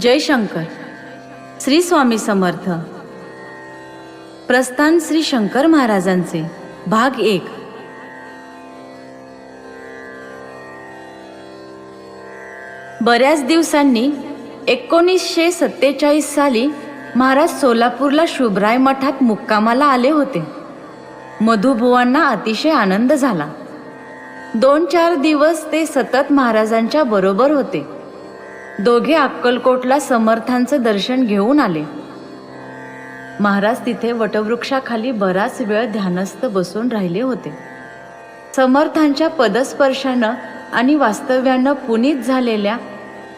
जयशंकर श्री स्वामी समर्थ. प्रस्थान श्री शंकर महाराजांचे भाग एक. बऱ्याच दिवसांनी एकोणीसशे सत्तेचाळीस साली महाराज सोलापूरला शुभराय मठात मुक्कामाला आले होते. मधुबुवांना अतिशय आनंद झाला. दोन चार दिवस ते सतत महाराजांच्या बरोबर होते. दोघे अक्कलकोटला समर्थांचं दर्शन घेऊन आले. महाराज तिथे वटवृक्षाखाली बराच वेळ ध्यानस्थ बसून राहिले होते. समर्थांच्या पदस्पर्शानं आणि वास्तव्यानं पुनीत झालेल्या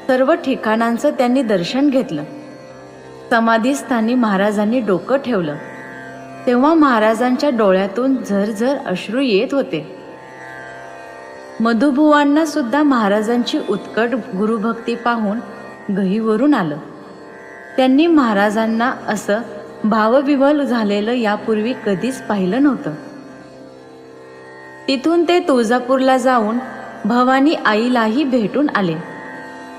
सर्व ठिकाणांचं त्यांनी दर्शन घेतलं. समाधीस्थानी महाराजांनी डोकं ठेवलं. तेव्हा महाराजांच्या डोळ्यातून झरझर अश्रू येत होते. मधुभुवांना सुद्धा महाराजांची उत्कट गुरुभक्ती पाहून गहीवरून आलं. त्यांनी महाराजांना असं भावविवल झालेलं यापूर्वी कधीच पाहिलं नव्हतं. तिथून ते तुळजापूरला जाऊन भवानी आईलाही भेटून आले.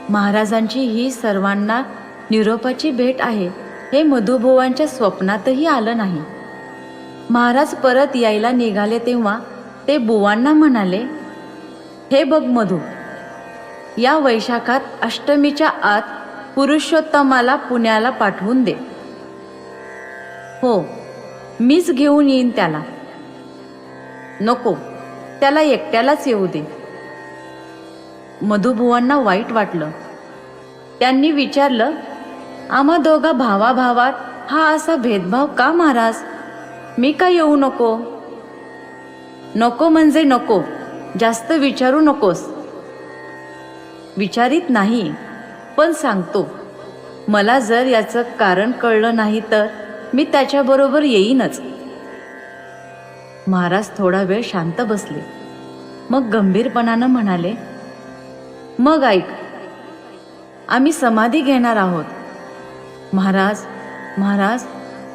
महाराजांची ही सर्वांना निरोपाची भेट आहे. हे मधुभुवांच्या स्वप्नातही आलं नाही. महाराज परत यायला निघाले तेव्हा ते बुवांना म्हणाले हे बघ मधू या वैशाखात अष्टमीच्या आत पुरुषोत्तमाला पुण्याला पाठवून दे. हो मीच घेऊन येईन त्याला. नको त्याला एकट्यालाच येऊ दे. मधुबुवांना वाईट वाटलं. त्यांनी विचारलं आम्हा दोघा भावाभावात हा असा भेदभाव का महाराज मी का येऊ नको? नको म्हणजे नको जास्त विचारू नकोस. विचारित नाही पण सांगतो. मला जर याचं कारण कळलं नाही तर मी त्याच्याबरोबर येईनच. महाराज थोडा वेळ शांत बसले. मग गंभीरपणानं म्हणाले मग ऐक. आम्ही समाधी घेणार आहोत. महाराज महाराज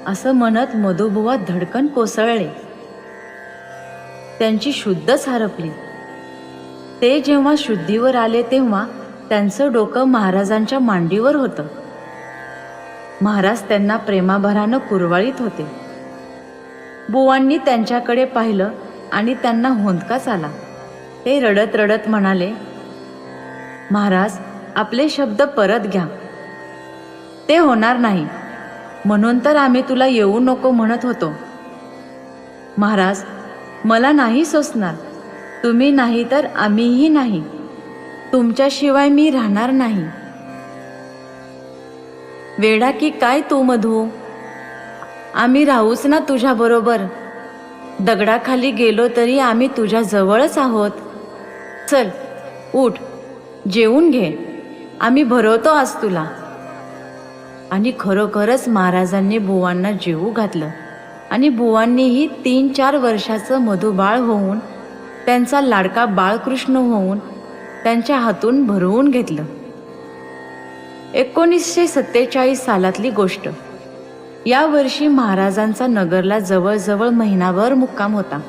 असं म्हणत मधुबुवा धडकन कोसळले. त्यांची शुद्धच हरपली ते जेव्हा शुद्धीवर आले तेव्हा त्यांचं डोकं महाराजांच्या मांडीवर होतं. महाराज त्यांना प्रेमाभरानं कुरवाळीत होते. बुवांनी त्यांच्याकडे पाहिलं आणि त्यांना होंदकाच आला. ते रडत रडत म्हणाले महाराज आपले शब्द परत घ्या. ते होणार नाही. म्हणून तर आम्ही तुला येऊ नको म्हणत होतो. महाराज मला नाही सोसणार. तुम्ही नाही तर आम्हीही नाही. तुमच्याशिवाय मी राहणार नाही. वेडा की काय तू मधू? आम्ही राहूच ना तुझ्या बरोबर. दगडाखाली गेलो तरी आम्ही तुझ्या जवळच आहोत. चल उठ. जेवून घे. आम्ही भरवतो आज तुला. आणि खरोखरच महाराजांनी बुवांना जेवू घातलं. आणि बुवांनीही तीन चार वर्षाचं मधुबाळ होऊन त्यांचा लाडका बाळकृष्ण होऊन त्यांच्या हातून भरवून घेतलं. एकोणीसशे सत्तेचाळीस सालातली गोष्ट. यावर्षी महाराजांचा नगरला जवळजवळ महिनाभर मुक्काम होता.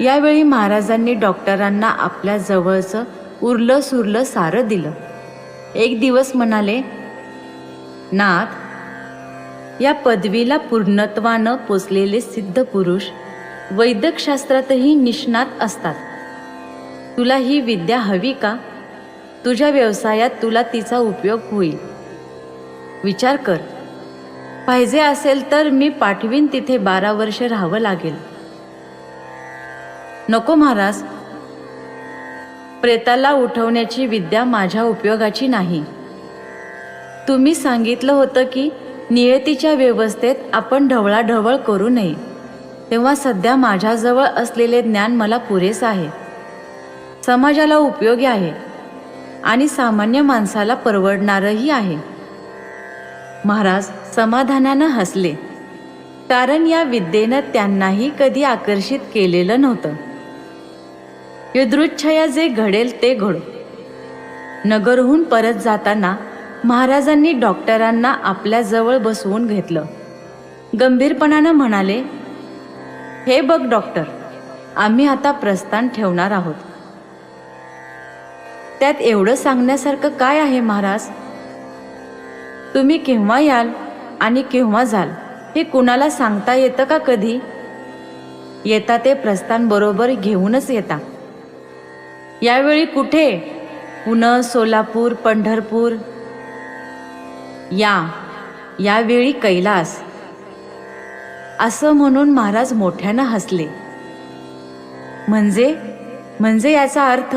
यावेळी महाराजांनी डॉक्टरांना आपल्या जवळचं उरलं सुरलं सारं दिलं. एक दिवस म्हणाले नाथ या पदवीला पूर्णत्वानं पोचलेले सिद्ध पुरुष वैद्यकशास्त्रातही निष्णात असतात. तुला ही विद्या हवी का? तुझ्या व्यवसायात तुला तिचा उपयोग होईल. विचार कर. पाहिजे असेल तर मी पाठवीन तिथे बारा वर्ष राहावं लागेल. नको महाराज प्रेताला उठवण्याची विद्या माझ्या उपयोगाची नाही. तुम्ही सांगितलं होतं की नियतीच्या व्यवस्थेत आपण ढवळाढवळ करू नये. तेव्हा सध्या माझ्याजवळ असलेले ज्ञान मला पुरेसं आहे. समाजाला उपयोगी आहे आणि सामान्य माणसाला परवडणारही आहे. महाराज समाधानानं हसले. कारण या विद्येनं त्यांनाही कधी आकर्षित केलेलं नव्हतं. यदृच्छया जे घडेल ते घडो. नगरहून परत जाताना महाराजांनी डॉक्टरांना आपल्याजवळ बसवून घेतलं. गंभीरपणानं म्हणाले हे बघ डॉक्टर आम्ही आता प्रस्थान ठेवणार आहोत. त्यात एवढं सांगण्यासारखं काय आहे महाराज? तुम्ही केव्हा याल आणि केव्हा जाल हे कुणाला सांगता येतं का कधी? येता ते प्रस्थान बरोबर घेऊनच येता. यावेळी कुठे? पुणे सोलापूर पंढरपूर? या. यावेळी कैलास. असं म्हणून महाराज मोठ्यानं हसले. म्हणजे? म्हणजे याचा अर्थ?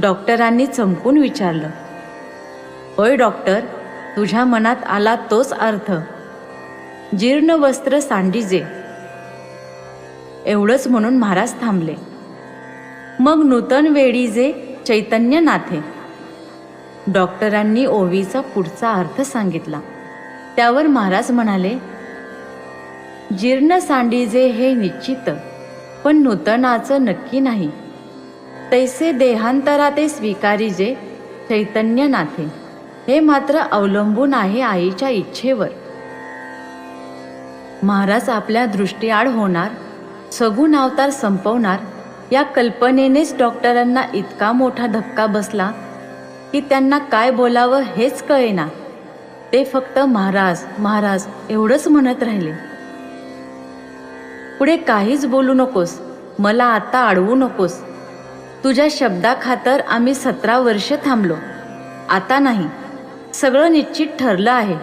डॉक्टरांनी चमकून विचारलं. होय डॉक्टर तुझ्या मनात आला तोच अर्थ. जीर्ण वस्त्र सांडीजे. एवढंच म्हणून महाराज थांबले. मग नूतन वेळी जे चैतन्य नाथे डॉक्टरांनी ओवीचा पुढचा अर्थ सांगितला. त्यावर महाराज म्हणाले जीर्ण सांडीजे हे निश्चित पण नूतनाचं नक्की नाही. तैसे देहांतरा ते स्वीकारीजे चैतन्य नाथे हे मात्र अवलंबून आहे आईच्या इच्छेवर. महाराज आपल्या दृष्टीआड होणार सगुण अवतार संपवणार या कल्पनेनेच डॉक्टरांना इतका मोठा धक्का बसला की त्यांना काय बोलावं हेच कळेना. ते फक्त महाराज महाराज एवढंच म्हणत राहिले. पुढे काहीच बोलू नकोस मला आता अडवू नकोस. तुझ्या शब्दाखातर आम्ही सतरा वर्ष थांबलो. आता नाही सगळं निश्चित ठरलं आहे.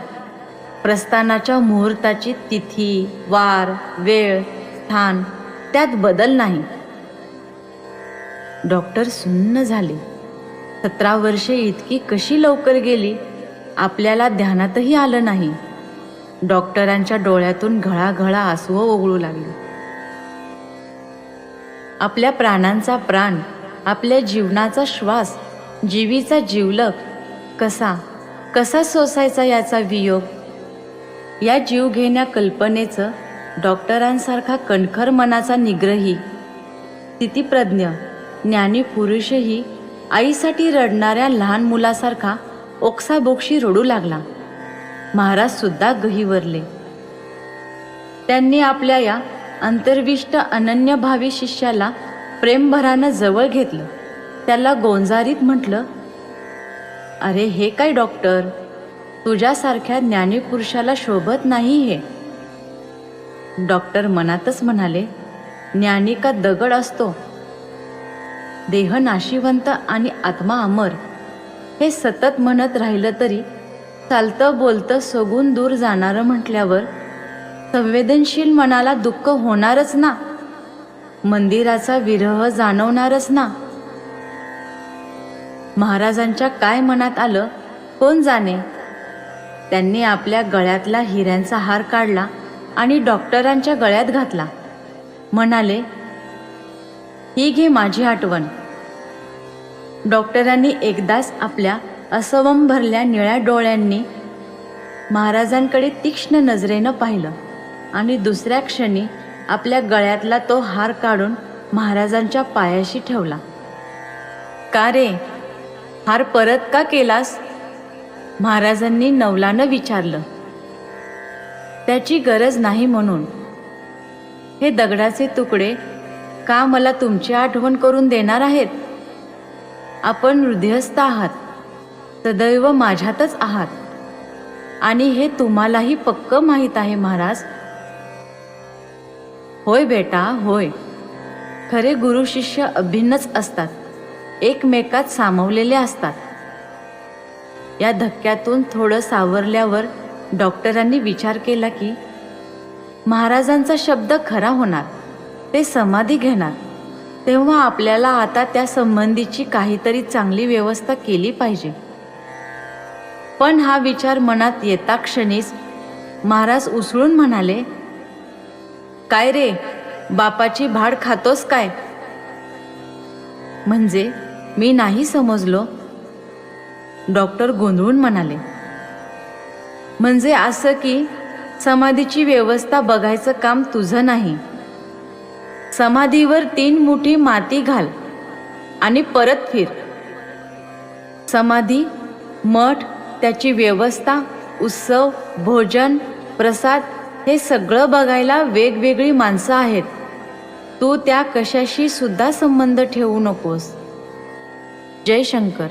प्रस्थानाच्या मुहूर्ताची तिथी वार वेळ स्थान त्यात बदल नाही. डॉक्टर सुन्न झाले. सतरा वर्षे इतकी कशी लवकर गेली? आपल्याला ध्यानातही आलं नाही. डॉक्टरांच्या डोळ्यातून घळाघळा आसवं ओघळू लागली. आपल्या प्राणांचा प्राण आपल्या जीवनाचा श्वास जीवीचा जीवलक कसा कसा सोसायचा याचा वियोग? या जीवघेण्या कल्पनेचं डॉक्टरांसारखा कणखर मनाचा निग्रही स्थितीप्रज्ञ ज्ञानी पुरुषही आईसाठी रडणाऱ्या लहान मुलासारखा ओक्साबोक्षी रडू लागला. महाराज सुद्धा गहिवरले त्यांनी आपल्या या अंतर्विष्ट अनन्यभावी शिष्याला प्रेमभरानं जवळ घेतलं. त्याला गोंजारीत म्हटलं अरे हे काय डॉक्टर? तुझ्यासारख्या ज्ञानीपुरुषाला शोभत नाही हे. डॉक्टर मनातच म्हणाले ज्ञानी का दगड असतो? देह नाशिवंत आणि आत्मा अमर. हे सतत म्हणत राहिलं तरी चालतं बोलतं सगून दूर जाणारं म्हटल्यावर संवेदनशील मनाला दुःख होणारच ना? मंदिराचा विरह जाणवणारच ना? महाराजांच्या काय मनात आलं कोण जाणे? त्यांनी आपल्या गळ्यातला हिऱ्यांचा हार काढला आणि डॉक्टरांच्या गळ्यात घातला. म्हणाले ही घे माझी आठवण. डॉक्टरांनी एकदाच आपल्या असवम भरल्या निळ्या डोळ्यांनी महाराजांकडे तीक्ष्ण नजरेनं पाहिलं आणि दुसऱ्या क्षणी आपल्या गळ्यातला तो हार काढून महाराजांच्या पायाशी ठेवला. का रे? हार परत का केलास? महाराजांनी नवलानं विचारलं. त्याची गरज नाही म्हणून. हे दगडाचे तुकडे का मला तुमची आठवण करून देणार आहेत? आपण हृदयस्थ आहात. सदैव माझ्यातच आहात. आणि हे तुम्हालाही पक्क माहीत आहे महाराज. होय बेटा होय. खरे गुरु शिष्य अभिन्नच असतात. एकमेकात सामावलेले असतात. या धक्क्यातून थोडं सावरल्यावर डॉक्टरांनी विचार केला की महाराजांचा शब्द खरा होणार. ते समाधी घेणार. तेव्हा आपल्याला आता त्या संबंधीची काहीतरी चांगली व्यवस्था केली पाहिजे. पण हा विचार मनात येता क्षणीच महाराज उसळून म्हणाले काय रे बापाची भाड खातोस काय? म्हणजे मी नाही समजलो. डॉक्टर गोंधळून म्हणाले म्हणजे असं की समाधीची व्यवस्था बघायचं काम तुझं नाही. समाधीवर तीन मुठी माती घाल आणि परत फिर. समाधी मठ त्याची व्यवस्था उत्सव भोजन प्रसाद हे सगळं बघायला वेगवेगळी माणसं आहेत. तू त्या कशाशी सुद्धा संबंध ठेवू नकोस. जयशंकर.